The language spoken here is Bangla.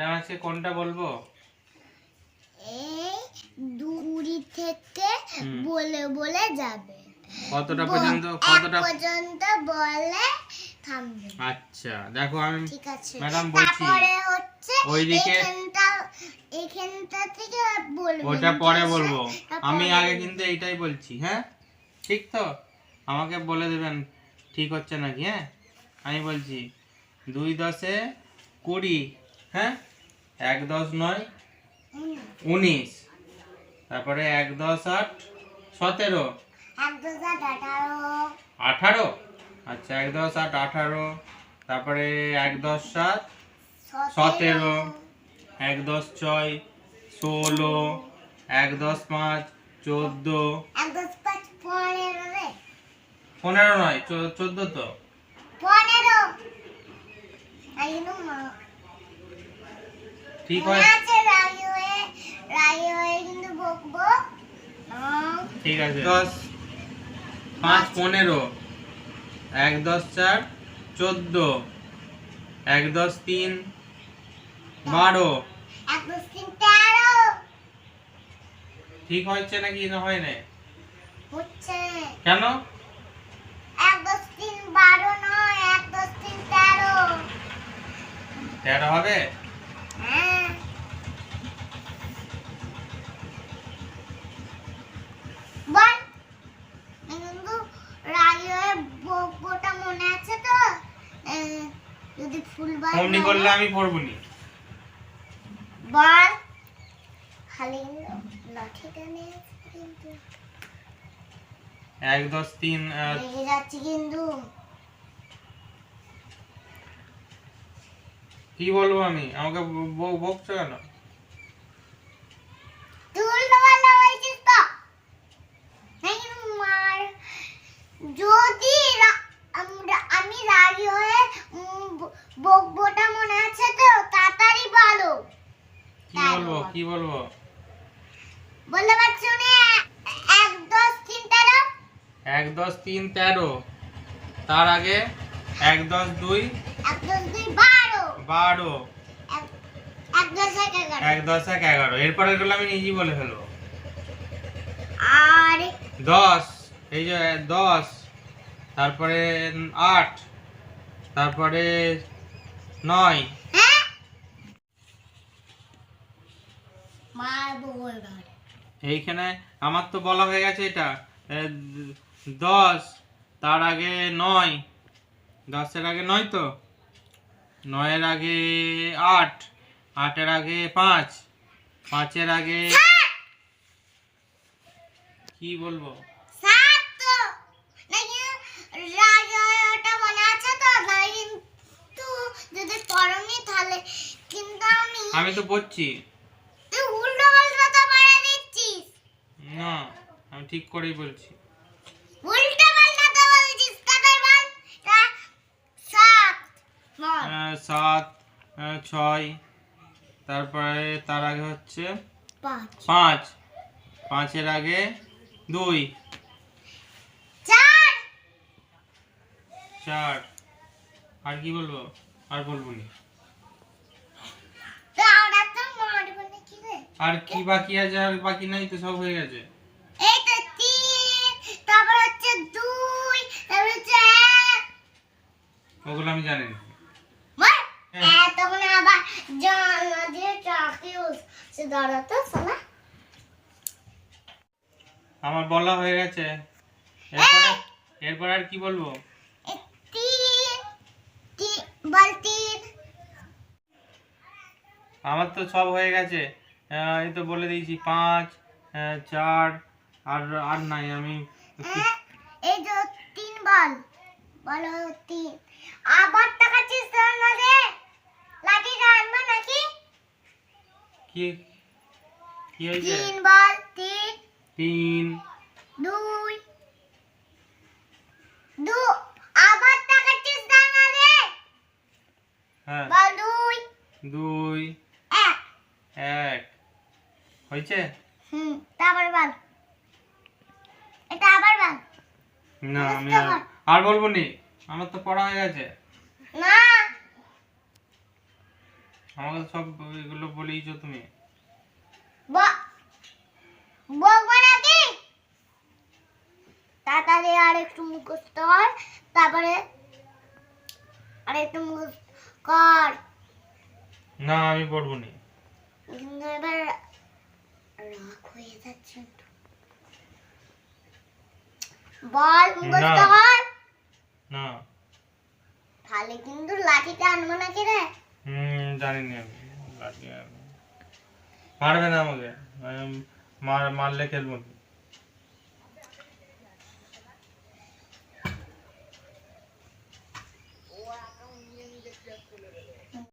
ম্যাডাম আজকে কোনটা বলব? এই দূরি থেকে বলে বলে যাবে। কতটা পর্যন্ত কতটা পর্যন্ত বলে থামবে। আচ্ছা দেখো আমি ঠিক আছে। ম্যাডাম বলছি তারপরে হচ্ছে ওইদিকে- এখানটা এখানটা থেকে বলবে। ওটা পরে বলব। আমি আগে কিন্তু এইটাই বলছি হ্যাঁ? ঠিক তো? আমাকে বলে দেবেন ঠিক হচ্ছে নাকি হ্যাঁ? আমি বলছি দুই দশে কুড়ি হ্যাঁ? এক দশ নয় উনিশ। তারপরে এক দশ আট সতেরো। আঠারো। আচ্ছা এক দশ আট আঠারো। তারপরে এক দশ সাত সতেরো। এক দশ ছয় ষোলো। এক দশ পাঁচ চোদ্দ। পনেরো নয় চোদ্দ তো। পনেরো। ঠিক হয়? ঠিক আছে। দশ পাঁচ পনেরো। এক দশ চার চোদ্দ। এক দশ তিন বারো। ঠিক হচ্ছে নাকি? না হয় না হচ্ছে। কেন? তেরো হবে হ্যাঁ বল কিন্তু রাগি হয়ে বকবোটা মনে আছে তো এ, যদি ফুলবার অমনি করলে আমি পড়ব নি বল খালি এক দশ তিন কিন্তু। কি বলব আমি? আমাকে বকছো কেন? কি বলব? বলতে পারছ না? 1 10 3 13 1 10 3 13 তার আগে 1 10 2 1 10 2 12 12 1 10 11 1 10 11 আমি নিজেই বলে ফেলব। আর 10 এই যে 10 তারপরে 8 তারপরে 9 এইখানে আমার তো বলা হয়ে গেছে এটা। দশ তার আগে নয়। দশের আগে নয় তো? নয়ের আগে আট আটের আগে পাঁচ পাঁচের আগে কি বলব? সাত তো? নাকি না আমি ঠিক করেই বলছি। উল্টো পাল্টা তো বলছিস তাদের বল? সাত বল। আহ, সাত ছয় তারপরে তার আগে হচ্ছে পাঁচ। পাঁচ। পাঁচের আগে দুই। চার। চার। আর কি বলব? আর বলব না তো ওরা তো মারবে নাকি রে আর কি বাকি আছে আর বাকি নাই তো সব হয়ে গেছে। এই তো তিন তারপর হচ্ছে দুই তারপর হচ্ছে ওগুলো আমি জানি না। হ্যাঁ। তখন আবার জানলা দিয়ে চাকরি সে দাঁড়াতো শোনা আমার বলা হয়ে গেছে। এরপরে এরপর আর কি বলব? আমার তো সব হয়ে গেছে। এই তো বলে দিয়েছি পাঁচ চার আর আর নাই আমি হ্যাঁ, এই যে তিন বল বলো তিন। আবার তাকাচ্ছিস না রে লাঠিটা আনবে নাকি? কি কি হয়েছে? তিন বল তিন। তিন। দুই। দু আবার তাকাচ্ছিস না রে হ্যাঁ। বল দুই। দুই এক এক হয়েছে? হুম তারপর বল। এটা আবার বল। না আমি আর- বলব নি। আমার তো পড়া হয়ে গেছে। না। আমাকে সব এগুলো বলেইছো তুমি। বলব নাকি? তাড়াতাড়ি আর একটু মুখস্থ কর। তারপরে আর একটু মুখস্থ কর। না আমি পড়ব নি। এবার রাগ হয়ে যাচ্ছে একটু। বল মুখস্থ না। কর না তাহলে কিন্তু লাঠিটা আনব নাকি রে হুম জানি না আমি লাঠি মারবে না আমাকে মার মারলে খেলব না।